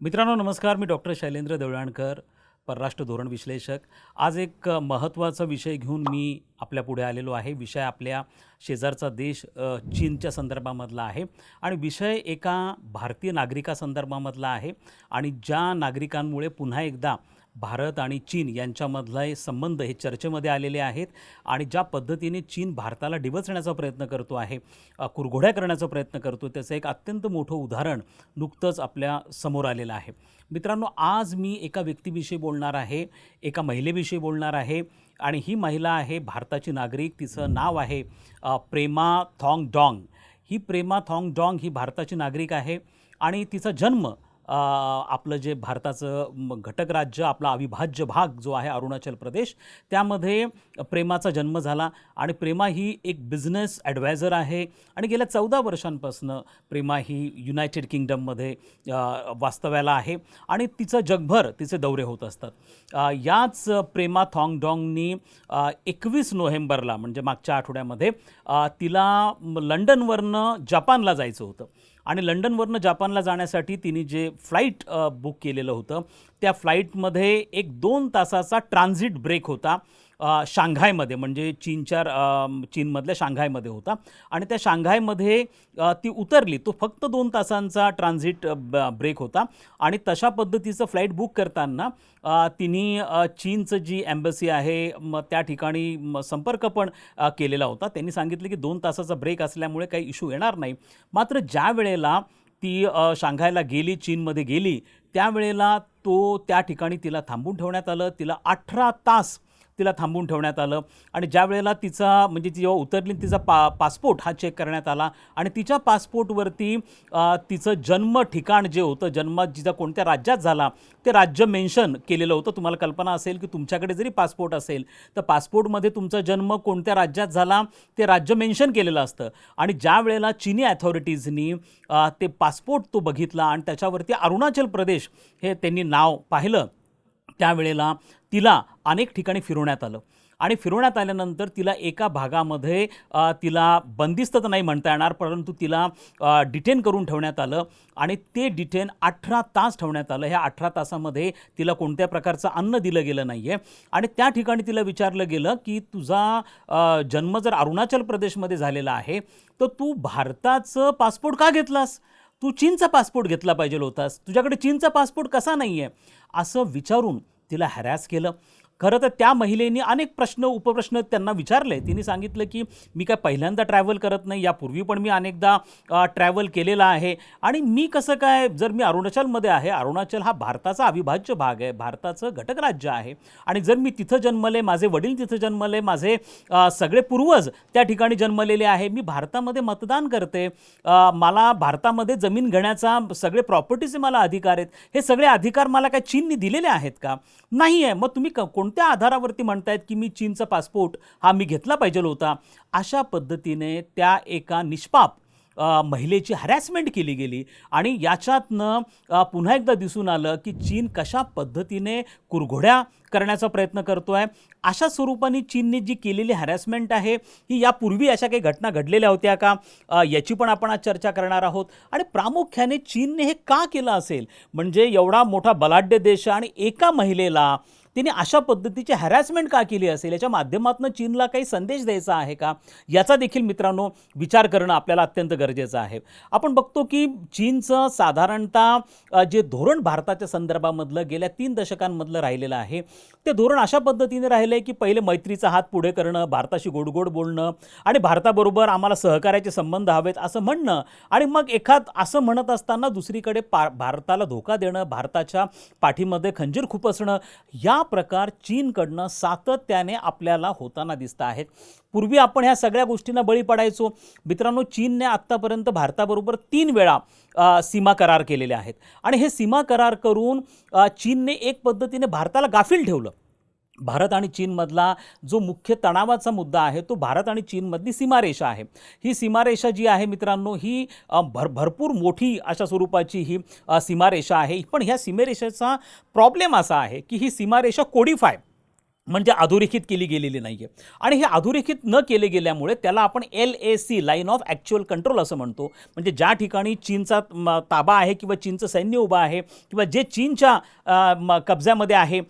मित्रांनो नमस्कार. मी डॉक्टर शैलेंद्र देवळाणकर परराष्ट्र धोरण विश्लेषक. आज एक महत्त्वाचा विषय घेऊन मी आपल्या पुढे आलेलो आहे. विषय आपल्या शेजारचा देश चीनच्या संदर्भामधला आहे आणि विषय एका भारतीय नागरिकासंदर्भामधला आहे आणि ज्या नागरिकांमुळे पुन्हा एकदा भारत आणि चीन यांच्यामधला संबंध हे चर्चेमध्ये आलेले आहेत आणि ज्या पद्धतीने चीन भारताला डिवचण्याचा प्रयत्न करतो आहे कुरघोड्या करण्याचा प्रयत्न करतो त्याचं एक अत्यंत मोठं उदाहरण नुकतंच आपल्यासमोर आलेलं आहे. मित्रांनो आज मी एका व्यक्तीविषयी बोलणार आहे एका महिलेविषयी बोलणार आहे आणि ही महिला आहे भारताची नागरिक तिचं नाव आहे प्रेमा थॉंग डॉंग ही प्रेमा थॉंग डॉंग ही भारताची नागरिक आहे आणि तिचा जन्म आपलं जे भारताचं घटक राज्य आपला अविभाज्य भाग जो आहे अरुणाचल प्रदेश त्यामध्ये प्रेमाचा जन्म झाला आणि प्रेमा ही एक बिझनेस ॲडवायझर आहे. आणि गेल्या चौदा वर्षांपासून प्रेमा ही युनायटेड किंगडममध्ये वास्तव्याला आहे आणि तिचं जगभर तिचे दौरे होत असतात. याच प्रेमा थॉंगडॉंगनी एकवीस नोव्हेंबरला म्हणजे मागच्या आठवड्यामध्ये तिला लंडनवरनं जपानला जायचं होतं. आणि लंडनवरनं जापानला जाण्यासाठी तिने जे फ्लाईट बुक केलेलं होतं त्या फ्लाईटमध्ये एक दोन तासाचा ट्रान्झिट ब्रेक होता. शांघायमध्ये म्हणजे चीनच्या चीनमधल्या शांघायमध्ये होता. आणि त्या शांघायमध्ये ती उतरली. तो फक्त दोन तासांचा ट्रान्झिट ब- ब्रेक होता. आणि तशा पद्धतीचं फ्लाईट बुक करताना तिने चीनचं जी एम्बसी आहे मग त्या ठिकाणी म, संपर्क पण केलेला होता. त्यांनी सांगितलं की दोन तासाचा ब्रेक असल्यामुळे काही इशू येणार नाही. मात्र ज्या वेळेला ती शांघायला गेली चीनमध्ये गेली त्यावेळेला तो त्या ठिकाणी तिला थांबून ठेवण्यात आलं. तिला अठरा तास तिला थांबून ठेवण्यात आलं. आणि ज्या वेळेला तिचा म्हणजे ती जेव्हा उतरली तिचा पा पासपोर्ट हा चेक करण्यात आला आणि तिच्या पासपोर्टवरती तिचं जन्म ठिकाण जे होतं जन्म जिचा कोणत्या राज्यात झाला ते राज्य मेन्शन केलेलं होतं. तुम्हाला कल्पना असेल की तुमच्याकडे जरी पासपोर्ट असेल तर पासपोर्टमध्ये तुमचा जन्म कोणत्या राज्यात झाला ते राज्य मेन्शन केलेलं असतं. आणि ज्या वेळेला चिनी ॲथॉरिटीजनी ते पासपोर्ट तो बघितला आणि त्याच्यावरती अरुणाचल प्रदेश हे त्यांनी नाव पाहिलं त्यावेळेला तिला अनेक ठिकाणी फिरवण्यात आलं. आणि फिरवण्यात आल्यानंतर तिला एका भागामध्ये तिला बंदिस्त तर नाही म्हणता येणार परंतु तिला डिटेन करून ठेवण्यात आलं. आणि ते डिटेन अठरा तास ठेवण्यात आलं. ह्या अठरा तासामध्ये तिला कोणत्या प्रकारचं अन्न दिलं गेलं नाही आहे आणि त्या ठिकाणी तिला विचारलं गेलं की तुझा जन्म जर अरुणाचल प्रदेशमध्ये झालेला आहे तर तू भारताचं पासपोर्ट का घेतलास? तू चीनचा पासपोर्ट घेतला पाहिजे होतास. तुझ्याकडे चीनचा पासपोर्ट कसा नाही आहे असं विचारून तिला हॅरॅस केलं. खरं तर त्या महिलेनी अनेक प्रश्न उपप्रश्न त्यांना विचारले. तिने सांगितलं की मी काय पहिल्यांदा ट्रॅव्हल करत नाही यापूर्वी पण मी अनेकदा ट्रॅव्हल केलेला आहे. आणि मी कसं काय जर मी अरुणाचलमध्ये आहे अरुणाचल हा भारताचा अविभाज्य भाग आहे भारताचं घटक राज्य आहे. आणि जर मी तिथं जन्मले माझे वडील तिथं जन्मले माझे सगळे पूर्वज त्या ठिकाणी जन्मलेले आहे मी भारतामध्ये मतदान करते मला भारतामध्ये जमीन घेण्याचा सगळे प्रॉपर्टीचे मला अधिकार आहेत. हे सगळे अधिकार मला काय चीनने दिलेले आहेत का? नाही आहे मग तुम्ही क- कोणत्या आधारावरती म्हणतायत की मी चीनचा पासपोर्ट हा मी घेतला पाहिजे होता? अशा पद्धतीने त्या एका निष्पाप महिलेची हॅरॅसमेंट केली गेली आणि याच्यातनं पुन्हा एकदा दिसून आलं की चीन कशा पद्धतीने कुरघोड्या करण्याचा प्रयत्न करतो आहे अशा स्वरूपाने चीनने जी केलेली हॅरॅसमेंट आहे ही यापूर्वी अशा काही घटना घडलेल्या होत्या का? याची पण आपण आज चर्चा करणार आहोत. आणि प्रामुख्याने चीनने हे का केलं असेल? म्हणजे एवढा मोठा बलाढ्य देश आणि एका महिलेला तिने अशा पद्धतीची हॅरॅसमेंट का केली असेल? याच्या माध्यमातून चीनला काही संदेश द्यायचा आहे का? याचा देखील मित्रांनो विचार करणं आपल्याला अत्यंत गरजेचं आहे. आपण बघतो की चीनचं साधारणतः जे धोरण भारताच्या संदर्भामधलं गेल्या तीन दशकांमधलं राहिलेलं आहे ते धोरण अशा पद्धतीने राहिलं आहे की पहिले मैत्रीचा हात पुढे करणं भारताशी गोडगोड बोलणं आणि भारताबरोबर आम्हाला सहकार्याचे संबंध हवेत असं म्हणणं आणि मग एखाद असं म्हणत असताना दुसरीकडे पा भारताला धोका देणं भारताच्या पाठीमध्ये खंजीर खुपसणं या प्रकार चीनकडनं सातत्याने आपल्याला होताना दिसत आहेत. पूर्वी आपण ह्या सगळ्या गोष्टींना बळी पडायचो. मित्रांनो चीनने आत्तापर्यंत भारताबरोबर तीन वेळा सीमा करार केलेले आहेत. आणि हे सीमा करार करून चीनने एक पद्धतीने भारताला गाफील ठेवलं. भारत आणि चीनमधला जो मुख्य तणावाचा मुद्दा आहे तो भारत आणि चीनमधली सीमारेषा आहे. ही सीमारेषा जी आहे मित्रांनो ही भर भरपूर मोठी अशा स्वरूपाची ही सीमारेषा आहे. पण ह्या सीमारेषेचा प्रॉब्लेम असा आहे की ही सीमारेषा कोडिफाय म्हणजे अधोरेखित केली गेलेली नाही आहे आणि हे अधोरेखित न केले गेल्यामुळे त्याला आपण L A C line of actual control असं म्हणतो. म्हणजे ज्या ठिकाणी चीनचा ताबा आहे किंवा चीनचं सैन्य उभं आहे किंवा जे चीनच्या कब्ज्यामध्ये आहे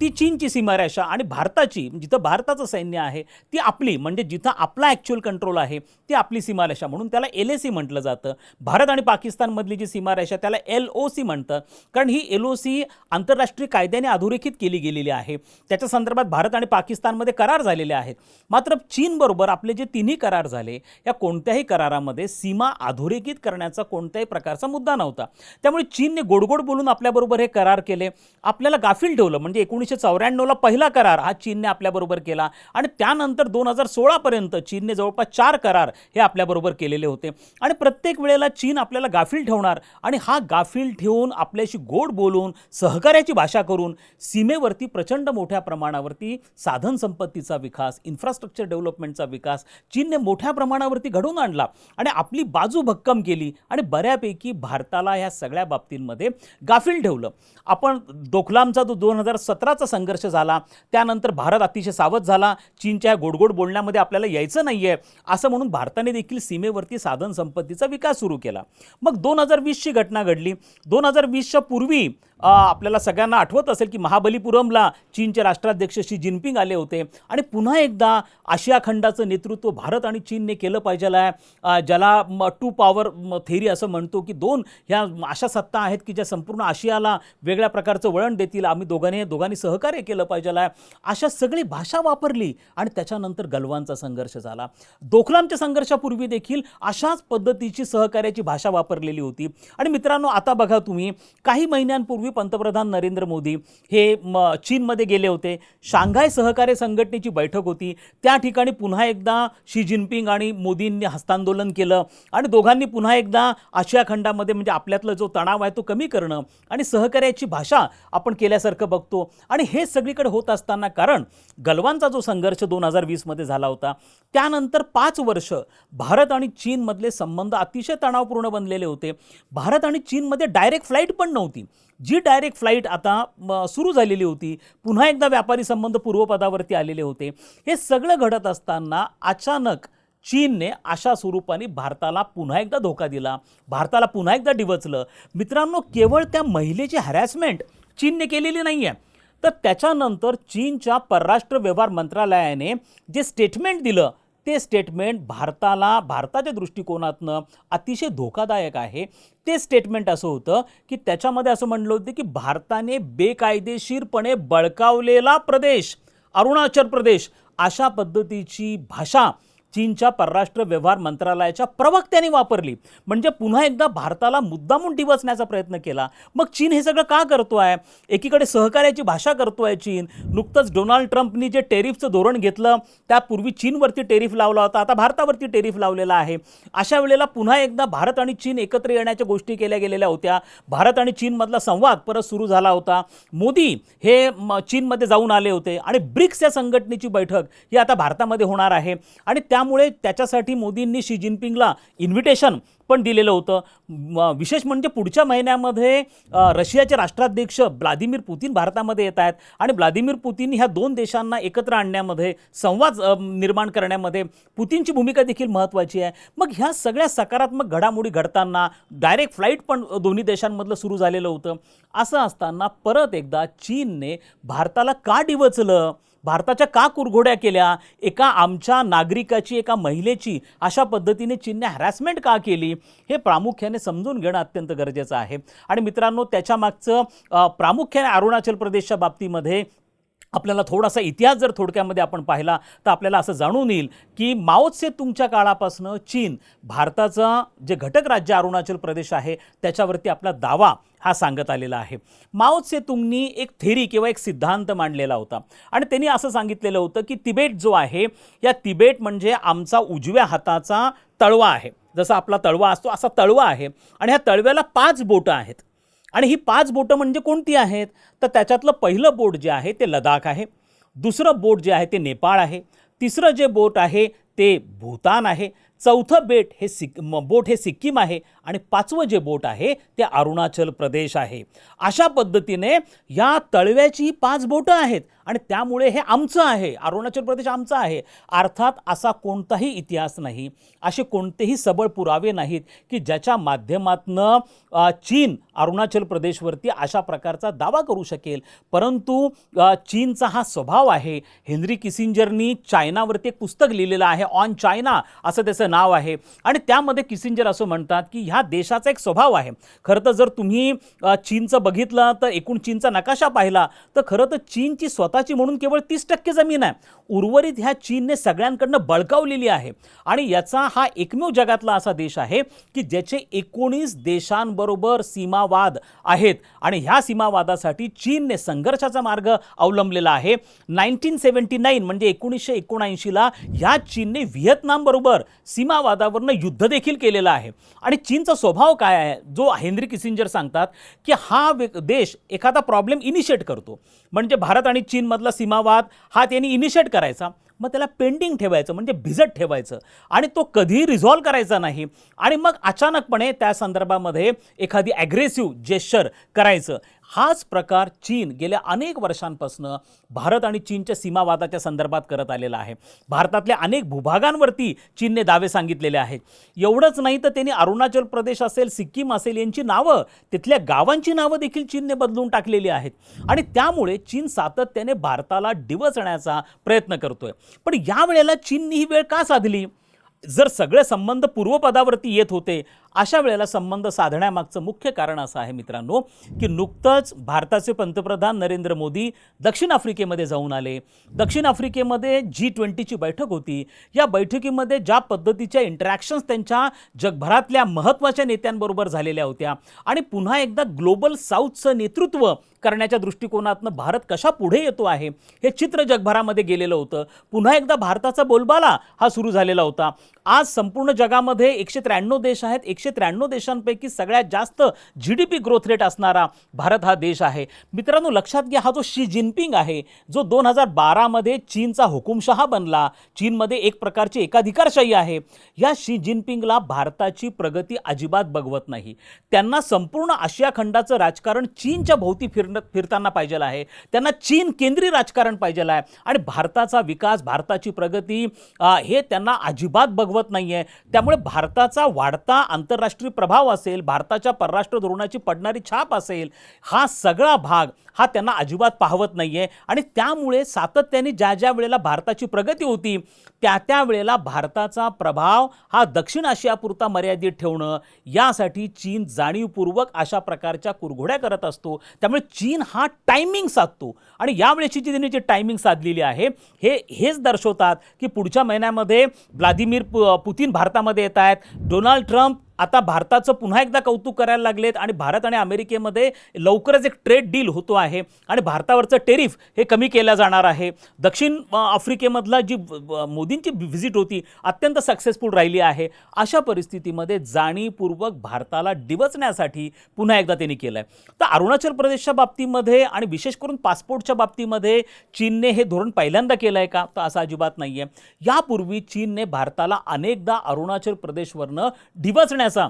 ती चीनची सीमारेषा आणि भारताची म्हणजे जिथं भारताचं सैन्य आहे ती आपली म्हणजे जिथं आपला ॲक्च्युअल कंट्रोल आहे ती आपली सीमारेषा म्हणून त्याला एल ए सी म्हटलं जातं. भारत आणि पाकिस्तानमधली जी सीमारेषा त्याला एल ओ सी म्हणतं. कारण ही एल ओ सी आंतरराष्ट्रीय कायद्याने अधोरेखित केली गेलेली आहे. त्याच्या संदर्भात भारत आणि पाकिस्तानमध्ये करार झालेले आहेत. मात्र चीनबरोबर आपले जे तिन्ही करार झाले या कोणत्याही करारामध्ये सीमा अधोरेखित करण्याचा कोणत्याही प्रकारचा मुद्दा नव्हता. त्यामुळे चीनने गोडगोड बोलून आपल्याबरोबर हे करार केले. आपल्याला गाफील ठेवलं म्हणजे एकोणीसशे चौऱ्याण्णवला पहिला करार हा चीनने आपल्याबरोबर केला आणि त्यानंतर दोन हजार सोळापर्यंत चीनने जवळपास चार करार हे आपल्याबरोबर केलेले होते. आणि प्रत्येक वेळेला चीन आपल्याला गाफील ठेवणार आणि हा गाफील ठेवून आपल्याशी गोड बोलून सहकार्याची भाषा करून सीमेवरती प्रचंड मोठ्या प्रमाणावर प्रमाणावरती साधन संपत्तीचा विकास इन्फ्रास्ट्रक्चर डेव्हलपमेंटचा विकास चीनने मोठ्या प्रमाणावरती घडवून आणला आणि आपली बाजू भक्कम केली आणि बऱ्यापैकी भारताला ह्या सगळ्या बाबतींमध्ये गाफील ठेवलं. आपण दोखलामचा जो दोन हजार सतराचा संघर्ष झाला त्यानंतर भारत अतिशय सावध झाला चीनच्या गोडगोड बोलण्यामध्ये आपल्याला यायचं नाही आहे असं म्हणून भारताने देखील सीमेवरती साधन संपत्तीचा विकास सुरू केला. मग दोन हजार वीसची घटना घडली. दोन हजार वीसच्या पूर्वी आपल्याला सगळ्यांना आठवत असेल की महाबलीपुरमला चीनचे राष्ट्राध्यक्ष शी जिनपिंग आले होते. आणि पुन्हा एकदा आशिया खंडाचं नेतृत्व भारत आणि चीनने केलं पाहिजे आहे. ज्याला टू पॉवर थेरी असं म्हणतो की दोन ह्या अशा सत्ता आहेत की ज्या संपूर्ण आशियाला वेगळ्या प्रकारचं वळण देतील. आम्ही दोघांनी दोघांनी सहकार्य केलं पाहिजे आहे. अशा सगळी भाषा वापरली आणि त्याच्यानंतर गलवानचा संघर्ष झाला. दोखलामच्या संघर्षापूर्वी देखील अशाच पद्धतीची सहकार्याची भाषा वापरलेली होती. आणि मित्रांनो आता बघा तुम्ही काही महिन्यांपूर्वी पंतप्रधान नरेंद्र मोदी हे म चीनमध्ये गेले होते. शांघाय सहकार्य संघटनेची बैठक होती. त्या ठिकाणी पुन्हा एकदा शी जिनपिंग आणि मोदींनी हस्तांदोलन केलं आणि दोघांनी पुन्हा एकदा आशिया खंडामध्ये म्हणजे आपल्यातला जो तणाव आहे तो कमी करणं आणि सहकार्याची भाषा आपण केल्यासारखं बघतो. आणि हे सगळीकडे होत असताना कारण गलवानचा जो संघर्ष दोन हजार वीसमध्ये झाला होता त्यानंतर पाच वर्ष भारत आणि चीनमधले संबंध अतिशय तणावपूर्ण बनलेले होते. भारत आणि चीनमध्ये डायरेक्ट फ्लाईट पण नव्हती. जी डायरेक्ट फ्लाईट आता म, सुरू झालेली होती पुन्हा एकदा व्यापारी संबंध पूर्वपदावरती आलेले होते हे सगळं घडत असताना अचानक चीनने अशा स्वरूपाने भारताला पुन्हा एकदा धोका दिला. भारताला पुन्हा एकदा डिवचलं. मित्रांनो केवळ त्या महिलेची हॅरॅसमेंट चीनने केलेली नाही आहे तर त्याच्यानंतर चीनच्या परराष्ट्र व्यवहार मंत्रालयाने जे स्टेटमेंट दिलं ते स्टेटमेंट भारताला भारताच्या दृष्टिकोनातनं अतिशय धोकादायक आहे. ते स्टेटमेंट असं होतं की त्याच्यामध्ये असं म्हणलं होतं की भारताने बेकायदेशीरपणे बळकावलेला प्रदेश अरुणाचल प्रदेश अशा पद्धतीची भाषा चीनच्या परराष्ट्र व्यवहार मंत्रालयाच्या प्रवक्त्याने वापरली. म्हणजे पुन्हा एकदा भारताला मुद्दामून डिवचण्याचा प्रयत्न केला. मग चीन हे सगळं का करतो आहे एकीकडे सहकार्याची भाषा करतो आहे चीन. नुकतंच डोनाल्ड ट्रम्पनी जे टेरिफचं धोरण घेतलं त्यापूर्वी चीनवरती टेरिफ लावला होता आता भारतावरती टेरिफ लावलेला आहे. अशा वेळेला पुन्हा एकदा भारत आणि चीन एकत्र येण्याच्या गोष्टी केल्या गेलेल्या होत्या. भारत आणि चीनमधला संवाद परत सुरू झाला होता. मोदी हे म, चीनमध्ये जाऊन आले होते आणि ब्रिक्स या संघटनेची बैठक ही आता भारतामध्ये होणार आहे. आणि त्या त्यामुळे त्याच्यासाठी मोदींनी शी जिनपिंगला इन्व्हिटेशन पण दिलेलं होतं. विशेष म्हणजे पुढच्या महिन्यामध्ये रशियाचे राष्ट्राध्यक्ष व्लादिमीर पुतीन भारतामध्ये येत आहेत आणि व्लादिमीर पुतीन ह्या दोन देशांना एकत्र आणण्यामध्ये संवाद निर्माण करण्यामध्ये पुतीनची भूमिका देखील महत्त्वाची आहे. मग ह्या सगळ्या सकारात्मक घडामोडी घडताना डायरेक्ट फ्लाईट पण दोन्ही देशांमधलं सुरू झालेलं होतं. असं असताना परत एकदा चीनने भारताला का डिवचलं? भारताच्या का कुरघोड्या केल्या? एका आमच्या नागरिकाची एका महिलेची अशा पद्धतीने चीनने हॅरॅसमेंट का केली? हे प्रामुख्याने समजून घेणं अत्यंत गरजेचं आहे. आणि मित्रांनो त्याच्या मागचं प्रामुख्याने अरुणाचल प्रदेशच्या बाबतीमध्ये आपल्याला थोडासा इतिहास जर थोडक्यामध्ये आपण पाहिला तर आपल्याला असं जाणून येईल की माओत्से तुमच्या काळापासनं चीन भारताचं जे घटक राज्य अरुणाचल प्रदेश आहे त्याच्यावरती आपला दावा हा सांगत आलेला आहे. माओत्से तुंगनी एक थेरी किंवा एक सिद्धांत मांडलेला होता. आणि त्यांनी असं सांगितलेलं होतं की तिबेट जो आहे या तिबेट म्हणजे आमचा उजव्या हाताचा तळवा आहे. जसा आपला तळवा असतो असा तळवा आहे. आणि ह्या तळव्याला पाच बोटं आहेत. आणि ही पाच बोटं म्हणजे कोणती आहेत? तर त्याच्यातलं पहिलं बोट जे आहे ते लडाख आहे. दुसरं बोट जे आहे ते नेपाळ आहे. तिसरं जे बोट आहे ते भूतान आहे. चौथं बेट हे सिक बोट हे सिक्कीम आहे आणि पाचवं जे बोट आहे ते अरुणाचल प्रदेश आहे. अशा पद्धतीने या तळव्याची पाच बोटं आहेत. आणि त्यामुळे हे आमचं आहे. अरुणाचल प्रदेश आमचं आहे. अर्थात असा कोणताही इतिहास नाही असे कोणतेही सबळ पुरावे नाहीत की ज्याच्या माध्यमातनं चीन अरुणाचल प्रदेशवरती अशा प्रकारचा दावा करू शकेल. परंतु चीनचा हा स्वभाव आहे. हेनरी किसिंजरनी चायनावरती एक पुस्तक लिहिलेलं आहे ऑन चायना असं त्याचं नाव आहे. आणि त्यामध्ये किसिंजर असं म्हणतात की ह्या देशाचा एक स्वभाव आहे. खरं तर जर तुम्ही चीनचं बघितलं तर एकूण चीनचा नकाशा पाहिला तर खरं तर चीनची स्वतः स्वतःची म्हणून केवळ तीस टक्के जमीन आहे. उर्वरित ह्या चीनने सगळ्यांकडनं बळकावलेली आहे. आणि याचा हा एकमेव जगातला असा देश आहे की ज्याचे एकोणीस देशांबरोबर सीमावाद आहेत. आणि ह्या सीमावादासाठी चीनने संघर्षाचा मार्ग अवलंबलेला आहे. नाईन्टीन सेवन्टी नाईन म्हणजे एकोणीसशे एकोणऐंशीला ह्या चीनने व्हिएतनामबरोबर सीमावादावरनं युद्ध देखील केलेलं आहे. आणि चीनचा स्वभाव काय आहे? जो हेनरी किसिंजर सांगतात की हा देश एखादा प्रॉब्लेम इनिशिएट करतो. म्हणजे भारत आणि चीन चीनमधला सीमावाद हा त्यांनी इनिशिएट करायचा. मग त्याला पेंडिंग ठेवायचं म्हणजे भिजत ठेवायचं. आणि तो कधीही रिझॉल्व करायचा नाही. आणि मग अचानकपणे त्या संदर्भामध्ये एखादी ॲग्रेसिव्ह जेश्चर करायचं. हाच प्रकार चीन गेल्या अनेक वर्षांपासून भारत आणि चीनच्या सीमावादाच्या संदर्भात करत आलेला आहे. भारतातल्या अनेक भूभागांवरती चीनने दावे सांगितलेले आहेत. एवढंच नाही तर त्यांनी अरुणाचल प्रदेश असेल सिक्कीम असेल यांची नावं तिथल्या गावांची नावं देखील चीनने बदलून टाकलेली आहेत. आणि त्यामुळे चीन सातत्याने भारताला डिवचण्याचा प्रयत्न करतोय. पण यावेळेला चीनने ही वेळ का साधली? जर सगळे संबंध पूर्वपदावरती येत होते अशा वेळेला संबंध साधण्यामागचं मुख्य कारण असं आहे मित्रांनो की नुकतंच भारताचे पंतप्रधान नरेंद्र मोदी दक्षिण आफ्रिकेमध्ये जाऊन आले. दक्षिण आफ्रिकेमध्ये जी ट्वेंटीची बैठक होती. या बैठकीमध्ये ज्या पद्धतीच्या इंटरॅक्शन्स त्यांच्या जगभरातल्या महत्त्वाच्या नेत्यांबरोबर झालेल्या होत्या आणि पुन्हा एकदा ग्लोबल साऊथचं नेतृत्व करण्याच्या दृष्टिकोनातनं भारत कशा पुढे येतो आहे हे चित्र जगभरामध्ये गेलेलं होतं. पुन्हा एकदा भारताचा बोलबाला हा सुरू झालेला होता. आज संपूर्ण जगामध्ये एकशे त्र्याण्णव देश आहेत एकशे त्र्याण्णव देशांपैकी सगळ्यात जास्त G D P growth rate असणारा भारत हा देश आहे. मित्रांनो लक्षात घ्या हा जो शी जिनपिंग आहे जो दोन हजार बारामध्ये चीनचा हुकुमशहा बनला. चीनमध्ये एक प्रकारची एकाधिकारशाही आहे. या शी जिनपिंगला भारताची प्रगती अजिबात बघवत नाही. त्यांना संपूर्ण आशिया खंडाचं राजकारण चीनच्या भोवती फिरण फिरताना पाहिजे आहे. त्यांना चीन केंद्रीय राजकारण पाहिजे आहे. आणि भारताचा विकास भारताची प्रगती हे त्यांना अजिबात बघवत नाही आहे त्यामुळे भारताचा वाढता आंतरराष्ट्रीय प्रभाव असेल भारताच्या परराष्ट्र धोरणाची पडणारी छाप असेल हा सगळा भाग हा त्यांना अजिबात पाहवत नाही आहे आणि त्यामुळे सातत्याने ज्या ज्या वेळेला भारताची प्रगती होती त्या त्या वेळेला भारताचा प्रभाव हा दक्षिण आशियापुरता मर्यादित ठेवणं यासाठी चीन जाणीवपूर्वक अशा प्रकारच्या कुरघोड्या करत असतो. त्यामुळे चीन हा टायमिंग साधतो. आणि यावेळेची जी त्यांनी जी टायमिंग साधलेली आहे हे हेच दर्शवतात की पुढच्या महिन्यामध्ये व्लादिमीर पु पुतीन भारतामध्ये येत आहेत. डोनाल्ड ट्रम्प आता भारताचं पुन्हा एकदा कौतुक करायला लागलेत आणि भारत आणि अमेरिकेमध्ये लवकरच एक ट्रेड डील होतो आहे. आणि भारतावरचं टेरिफ हे कमी केलं जाणार आहे. दक्षिण आफ्रिकेमधला जी मोदींची व्हिजिट होती अत्यंत सक्सेसफुल राहिली आहे. अशा परिस्थितीमध्ये जाणीवपूर्वक भारताला डिवचण्यासाठी पुन्हा एकदा त्यांनी केलं आहे तर अरुणाचल प्रदेशच्या बाबतीमध्ये आणि विशेष करून पासपोर्टच्या बाबतीमध्ये चीनने हे धोरण पहिल्यांदा केलं आहे का? तर असं अजिबात नाही आहे यापूर्वी चीनने भारताला अनेकदा अरुणाचल प्रदेशवरनं डिवचण्याचा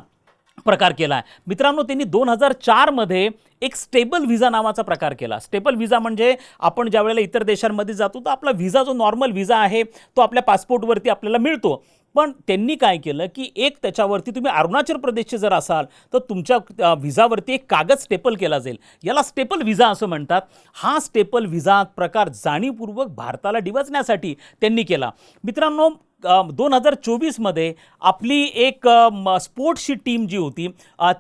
प्रकार केला आहे. मित्रांनो त्यांनी दोन हजार चारमध्ये एक स्टेबल व्हिजा नावाचा प्रकार केला. स्टेबल व्हिजा म्हणजे आपण ज्या वेळेला इतर देशांमध्ये जातो तर आपला व्हिजा जो नॉर्मल व्हिजा आहे तो आपल्या पासपोर्टवरती आपल्याला मिळतो. पण त्यांनी काय केलं की एक त्याच्यावरती तुम्ही अरुणाचल प्रदेशचे जर असाल तर तुमच्या अ, व्हिजावरती एक कागद स्टेपल केला जाईल. याला स्टेपल व्हिजा असं म्हणतात. हा स्टेपल व्हिजा प्रकार जाणीवपूर्वक भारताला डिवचण्यासाठी त्यांनी केला. मित्रांनो दोन हजार चोवीसमध्ये आपली एक म- स्पोर्ट्सची टीम जी होती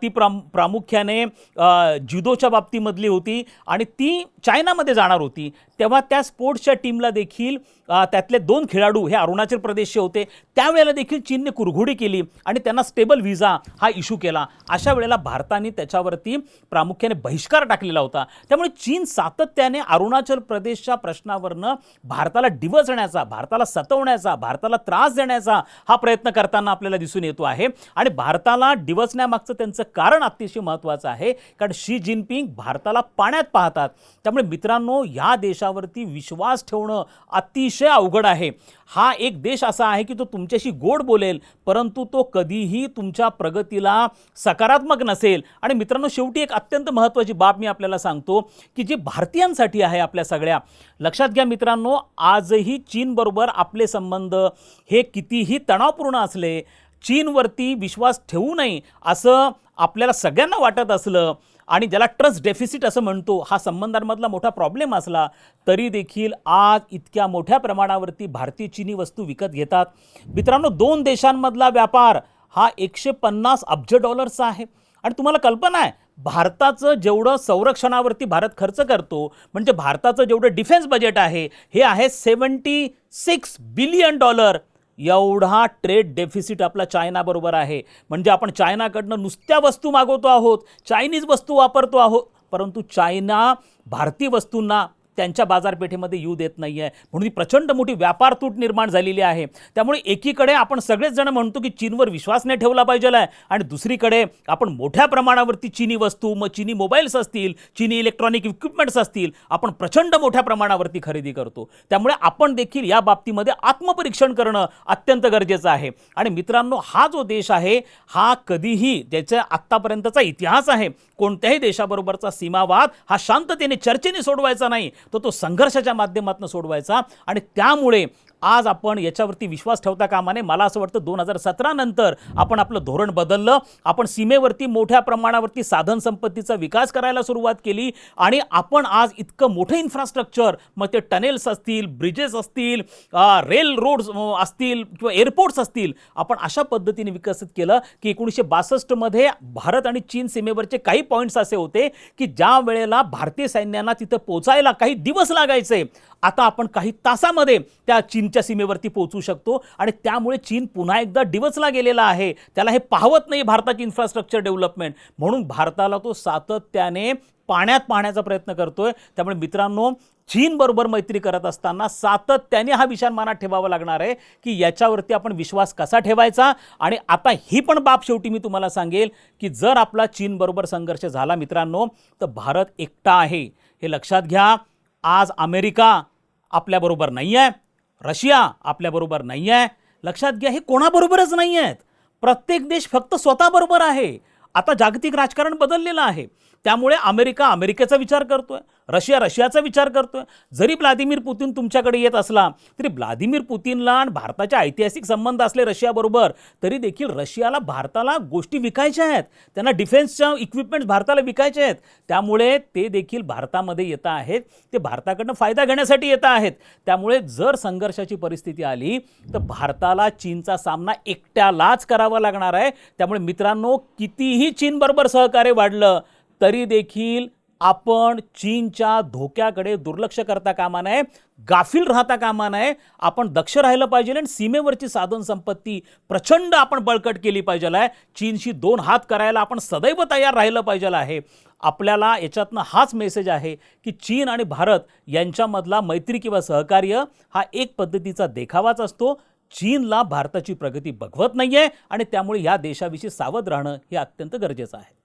ती प्राम प्रामुख्याने अ, जुदोच्या बाबतीमधली होती आणि ती चायनामध्ये जाणार होती. तेव्हा त्या स्पोर्ट्सच्या टीमला देखील त्यातले दोन खेळाडू हे अरुणाचल प्रदेशचे होते. त्यावेळेला देखील चीनने कुरघोडी केली आणि त्यांना स्टेबल व्हिसा हा इशू केला. अशा वेळेला भारताने त्याच्यावरती प्रामुख्याने बहिष्कार टाकलेला होता. त्यामुळे चीन सातत्याने अरुणाचल प्रदेशच्या प्रश्नावरनं भारताला डिवचण्याचा भारताला सतवण्याचा भारताला त्रास देण्याचा हा प्रयत्न करताना आपल्याला दिसून येतो आहे. आणि भारताला डिवचण्यामागचं त्यांचं कारण अतिशय महत्त्वाचं आहे. कारण शी जिनपिंग भारताला पाण्यात पाहतात. त्यामुळे मित्रांनो या देशावरती विश्वास ठेवणं अतिशय अवघड आहे. हा एक देश असा आहे की तो तुमच्याशी गोड बोलेल परंतु तो कधीही तुमच्या प्रगतीला सकारात्मक नसेल. आणि मित्रांनो शेवटी एक अत्यंत महत्त्वाची बाब मी आपल्याला सांगतो की जी भारतीयांसाठी आहे आपल्या सगळ्या. लक्षात घ्या मित्रांनो आजही चीनबरोबर आपले संबंध हे कितीही तणावपूर्ण असले चीनवरती विश्वास ठेवू नये असं आपल्याला सगळ्यांना वाटत असलं आणि ज्याला ट्रस्ट डेफिसिट असं म्हणतो हा संबंधांमधला मोठा प्रॉब्लेम असला तरी देखील आज इतक्या मोठ्या प्रमाणावरती भारतीय चीनी वस्तू विकत घेतात. मित्रांनो दोन देशांमधला व्यापार हा एकशे पन्नास अब्ज डॉलर्सचा आहे. आणि तुम्हाला कल्पना आहे भारताचं जेवढं संरक्षणावरती भारत खर्च करतो म्हणजे भारताचं जेवढं डिफेन्स बजेट आहे हे आहे सेवन्टी सिक्स बिलियन डॉलर एवढा ट्रेड डेफिसिट आपला चायनाबरोबर आहे. म्हणजे आपण चायनाकडनं नुसत्या वस्तू मागवतो आहोत चायनीज वस्तू वापरतो आहोत परंतु चायना भारतीय वस्तूंना त्यांच्या बाजारपेठेमध्ये येऊ देत नाही आहे म्हणून ही प्रचंड मोठी व्यापार तूट निर्माण झालेली आहे. त्यामुळे एकीकडे आपण सगळेच जण म्हणतो की चीनवर विश्वास नाही ठेवला पाहिजे आहे. आणि दुसरीकडे आपण मोठ्या प्रमाणावरती चीनी वस्तू मग चीनी मोबाईल्स असतील चीनी इलेक्ट्रॉनिक इक्विपमेंट्स असतील आपण प्रचंड मोठ्या प्रमाणावरती खरेदी करतो. त्यामुळे आपण देखील या बाबतीमध्ये आत्मपरीक्षण करणं अत्यंत गरजेचं आहे. आणि मित्रांनो हा जो देश आहे हा कधीही ज्याचा आत्तापर्यंतचा इतिहास आहे कोणत्याही देशाबरोबरचा सीमावाद हा शांततेने चर्चेने सोडवायचा नाही. तर तो संघर्षाच्या माध्यमातून सोडवायचा आणि त्यामुळे आज आपण याच्यावरती विश्वास ठेवता कामा नये मला असं वाटतं दोन हजार सतरा नंतर आपण आपलं धोरण बदललं. आपण सीमेवरती मोठ्या प्रमाणावरती साधन संपत्तीचा विकास करायला सुरुवात केली आणि आपण आज इतकं मोठं इन्फ्रास्ट्रक्चर मग ते टनेल्स असतील ब्रिजेस असतील रेल रोड्स असतील किंवा एअरपोर्ट्स असतील आपण अशा पद्धतीने विकसित केलं की एकोणीसशे बासष्टमध्ये भारत आणि चीन सीमेवरचे काही पॉईंट्स असे होते की ज्या वेळेला भारतीय सैन्यांना तिथं पोचायला काही दिवस लागायचे आता आपण काही तासामध्ये त्या चीन चीनच्या सीमेवरती पोहोचू शकतो आणि त्यामुळे चीन पुन्हा एकदा डिवचला गेलेला आहे. त्याला हे पाहवत नाही भारताची इन्फ्रास्ट्रक्चर डेव्हलपमेंट म्हणून भारताला तो सातत्याने पाण्यात पाहण्याचा प्रयत्न करतोय. त्यामुळे मित्रांनो चीनबरोबर मैत्री करत असताना सातत्याने हा विषय मनात ठेवावा लागणार आहे की याच्यावरती आपण विश्वास कसा ठेवायचा? आणि आता ही पण बाब शेवटी मी तुम्हाला सांगेल की जर आपला चीनबरोबर संघर्ष झाला मित्रांनो तर भारत एकटा आहे. हे लक्षात घ्या. आज अमेरिका आपल्याबरोबर नाही आहे रशिया आपल्याबरोबर नाही आहे लक्षात घ्या हे कोणाबरोबरच नाही आहेत प्रत्येक देश फक्त स्वतःबरोबर आहे. आता जागतिक राजकारण बदललेलं आहे. त्यामुळे अमेरिका अमेरिकेचा विचार करतोय. रशिया रशियाचा विचार करतोय. जरी व्लादिमीर पुतीन तुमच्याकडे येत असला तरी व्लादिमीर पुतीनला आणि भारताचे ऐतिहासिक संबंध असले रशियाबरोबर तरी देखील रशियाला भारताला गोष्टी विकायच्या आहेत. त्यांना डिफेन्सच्या इक्विपमेंट्स भारताला विकायचे आहेत. त्यामुळे ते देखील भारतामध्ये येत आहेत. ते भारताकडनं फायदा घेण्यासाठी येत आहेत. त्यामुळे जर संघर्षाची परिस्थिती आली तर भारताला चीनचा सामना एकट्यालाच करावा लागणार आहे. त्यामुळे मित्रांनो कितीही चीनबरोबर सहकार्य वाढलं तरी देखील आपण चीनच्या धोक्याकडे दुर्लक्ष करता कामा नये गाफील राहता कामा नये. आपण दक्ष राहिलं पाहिजे आणि सीमेवरची साधन संपत्ती प्रचंड आपण बळकट केली पाहिजे आहे. चीनशी दोन हात करायला आपण सदैव तयार राहिलं पाहिजे आहे. आपल्याला याच्यातनं हाच मेसेज आहे की चीन आणि भारत यांच्यामधला मैत्री किंवा सहकार्य हा एक पद्धतीचा देखावाच असतो. चीनला भारताची प्रगती बघवत नाहीये आणि त्यामुळे या देशाविषयी सावध राहणं हे अत्यंत गरजेचं आहे.